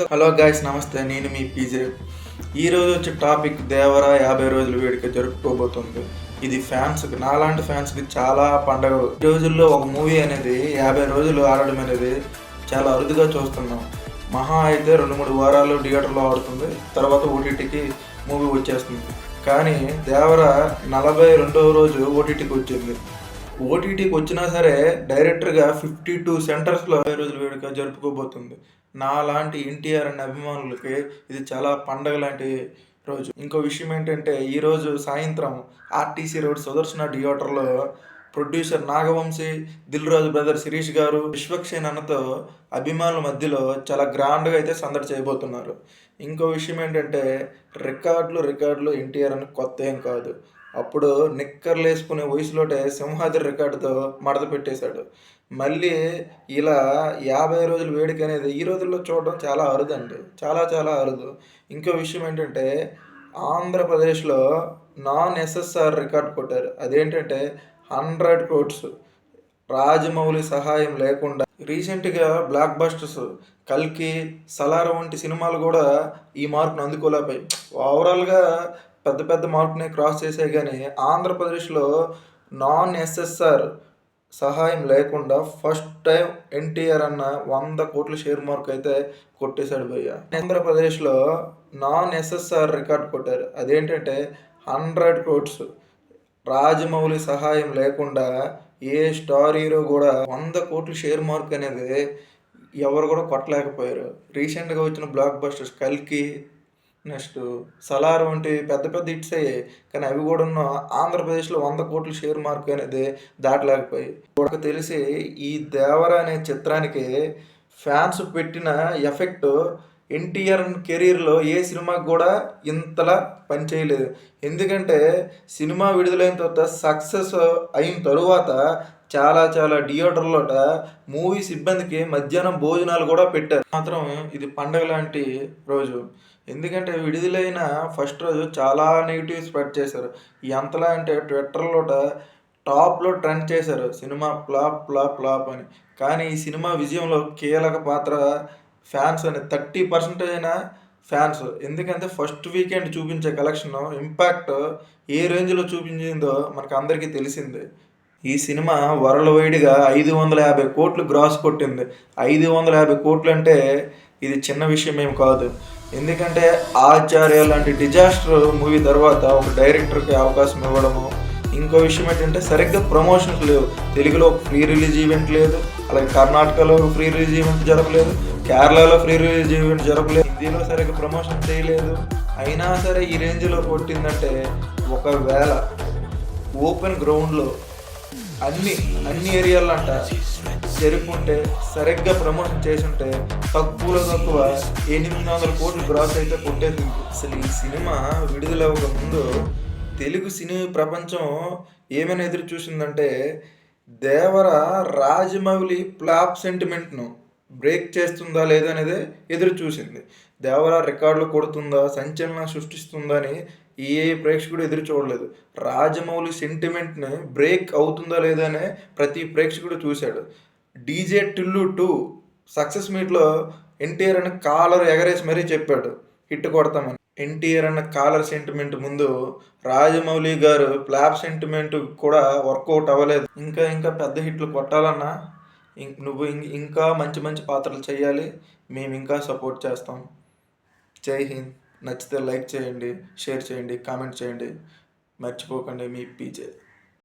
Hello guys నమస్తే నేను మీ PJ ఈ రోజు వచ్చే టాపిక్ దేవర యాభై రోజుల వేడుక జరుపుకోబోతుంది. ఇది ఫ్యాన్స్కి నాలాంటి ఫ్యాన్స్కి చాలా పండగ ఈ రోజుల్లో ఒక మూవీ అనేది యాభై రోజులు ఆడడం అనేది చాలా అరుదుగా చూస్తున్నాం. మహా అయితే రెండు మూడు వారాలు థియేటర్లో ఆడుతుంది. తర్వాత ఓటీటీకి మూవీ వచ్చేస్తుంది. కానీ దేవర నలభై రెండవ రోజు ఓటీటీకి వచ్చింది. ఓటీటీకి వచ్చినా సరే డైరెక్టర్గా ఫిఫ్టీ టూ సెంటర్స్లో యాభై రోజుల వేడుక జరుపుకోబోతుంది. నాలాంటి ఎన్టీఆర్ అనే అభిమానులకి ఇది చాలా పండగ లాంటి రోజు. ఇంకో విషయం ఏంటంటే ఈరోజు సాయంత్రం ఆర్టీసీ రోడ్ సుదర్శన థియేటర్లో ప్రొడ్యూసర్ నాగవంశీ దిల్ రాజు బ్రదర్ శిరీష్ గారు విశ్వక్షేన్ అన్నతో అభిమానుల మధ్యలో చాలా గ్రాండ్గా అయితే సందడి చేయబోతున్నారు. ఇంకో విషయం ఏంటంటే రికార్డులు రికార్డులు ఎన్టీఆర్ అని కొత్త ఏం కాదు. అప్పుడు నిక్కర్లు వేసుకునే వయసులోటే సింహాద్రి రికార్డుతో మడత పెట్టేశాడు. మళ్ళీ ఇలా యాభై రోజుల వేడుక అనేది ఈ రోజుల్లో చూడడం చాలా అరుదండి. చాలా చాలా అరుదు. ఇంకో విషయం ఏంటంటే ఆంధ్రప్రదేశ్లో నాన్ ఎస్ఎస్ఆర్ రికార్డ్ కొట్టారు. అదేంటంటే హండ్రెడ్ క్రోడ్స్ రాజమౌళి సహాయం లేకుండా. రీసెంట్గా బ్లాక్ బస్టర్స్ కల్కి సలార్ వంటి సినిమాలు కూడా ఈ మార్పును అందుకోలేకపోయి ఓవరాల్గా పెద్ద పెద్ద మార్కుని క్రాస్ చేసే కానీ ఆంధ్రప్రదేశ్లో నాన్ ఎస్ఎస్ఆర్ సహాయం లేకుండా ఫస్ట్ టైం ఎన్టీఆర్ అన్న వంద కోట్ల షేర్ మార్క్ అయితే కొట్టేశాడు భయ్య. ఆంధ్రప్రదేశ్లో నాన్ ఎస్ఎస్ఆర్ రికార్డ్ కొట్టారు. అదేంటంటే హండ్రెడ్ క్రోడ్స్ రాజమౌళి సహాయం లేకుండా ఏ స్టార్ హీరో కూడా వంద కోట్ల షేర్ మార్క్ అనేది ఎవరు కూడా కొట్టలేకపోయారు. రీసెంట్గా వచ్చిన బ్లాక్ బస్టర్స్ కల్కి నెక్స్ట్ సలార్ వంటి పెద్ద పెద్ద హిట్స్ అయ్యాయి. కానీ అవి కూడా ఉన్న ఆంధ్రప్రదేశ్లో వంద కోట్ల షేర్ మార్క్ అనేది దాటలేకపోయాయి. ఒక తెలిసి ఈ దేవర అనే చిత్రానికి ఫ్యాన్స్ పెట్టిన ఎఫెక్ట్ ఎన్టీఆర్ కెరీర్లో ఏ సినిమాకి కూడా ఇంతలా పనిచేయలేదు ఎందుకంటే సినిమా విడుదలైన తర్వాత సక్సెస్ అయిన తరువాత చాలా చాలా థియేటర్లోట మూవీ సిబ్బందికి మధ్యాహ్నం భోజనాలు కూడా పెట్టారు. మాత్రం ఇది పండగ లాంటి రోజు. ఎందుకంటే విడుదలైన ఫస్ట్ రోజు చాలా నెగిటివ్ స్ప్రెడ్ చేశారు. ఎంతలా అంటే ట్విట్టర్లోట టాప్లో ట్రెండ్ చేశారు. సినిమా ఫ్లాప్ ఫ్లాప్ ఫ్లాప్ అని. కానీ ఈ సినిమా విజయంలో కీలక పాత్ర ఫ్యాన్స్ అని. థర్టీ పర్సెంటేజ్ అయినా ఫ్యాన్స్. ఎందుకంటే ఫస్ట్ వీకెండ్ చూపించే కలెక్షన్ ఇంపాక్ట్ ఏ రేంజ్లో చూపించిందో మనకు అందరికీ తెలిసింది. ఈ సినిమా వరల్డ్ వైడ్గా ఐదు వందల యాభై కోట్లు గ్రాస్ కొట్టింది. ఐదు వందల యాభై కోట్లు అంటే ఇది చిన్న విషయం ఏం కాదు. ఎందుకంటే ఆచార్య లాంటి డిజాస్టర్ మూవీ తర్వాత ఒక డైరెక్టర్కి అవకాశం ఇవ్వడము ఇంకో విషయం ఏంటంటే సరిగ్గా ప్రమోషన్స్ లేవు. తెలుగులో ఫ్రీ రిలీజ్ ఈవెంట్ లేదు అలాగే కర్ణాటకలో ఫ్రీ రిలీజ్ ఈవెంట్ జరగలేదు కేరళలో ఫ్రీ రిలీజ్ ఈవెంట్ జరగలేదు హిందీలో సరిగ్గా ప్రమోషన్ చేయలేదు. అయినా సరే ఈ రేంజ్లో కొట్టిందంటే ఒకవేళ ఓపెన్ గ్రౌండ్లో అన్ని అన్ని ఏరియాల్లో అంట జరుపుకుంటే సరిగ్గా ప్రమోషన్ చేసుంటే తక్కువలో తక్కువ ఎనిమిది వందల కోట్లు గ్రాస్ అయితే కొట్టేది అసలు ఈ సినిమా విడుదలవ్వక ముందు తెలుగు సినీ ప్రపంచం ఏమైనా ఎదురు చూసిందంటే దేవర రాజమౌళి ప్లాప్ సెంటిమెంట్ను బ్రేక్ చేస్తుందా లేదా అనేది ఎదురు చూసింది. దేవర రికార్డులు కొడుతుందా సంచలనం సృష్టిస్తుందా అని ఏ ప్రేక్షకుడు ఎదురు చూడలేదు. రాజమౌళి సెంటిమెంట్ని బ్రేక్ అవుతుందా లేదా అనే ప్రతి ప్రేక్షకుడు చూశాడు. డీజే టిల్లు టూ సక్సెస్ మీట్లో ఎన్టీఆర్ అన్న కాలర్ ఎగరేసి మరీ చెప్పాడు హిట్ కొడతామని. ఎన్టీఆర్ అన్న కాలర్ సెంటిమెంట్ ముందు రాజమౌళి గారు ప్లాప్ సెంటిమెంట్ కూడా వర్కౌట్ అవ్వలేదు. ఇంకా ఇంకా పెద్ద హిట్లు కొట్టాలన్నా నువ్వు ఇంకా మంచి మంచి పాత్రలు చేయాలి మేము ఇంకా సపోర్ట్ చేస్తాం. జై హింద్. నచ్చితే లైక్ చేయండి షేర్ చేయండి కామెంట్ చేయండి. మర్చిపోకండి మీ పీజే.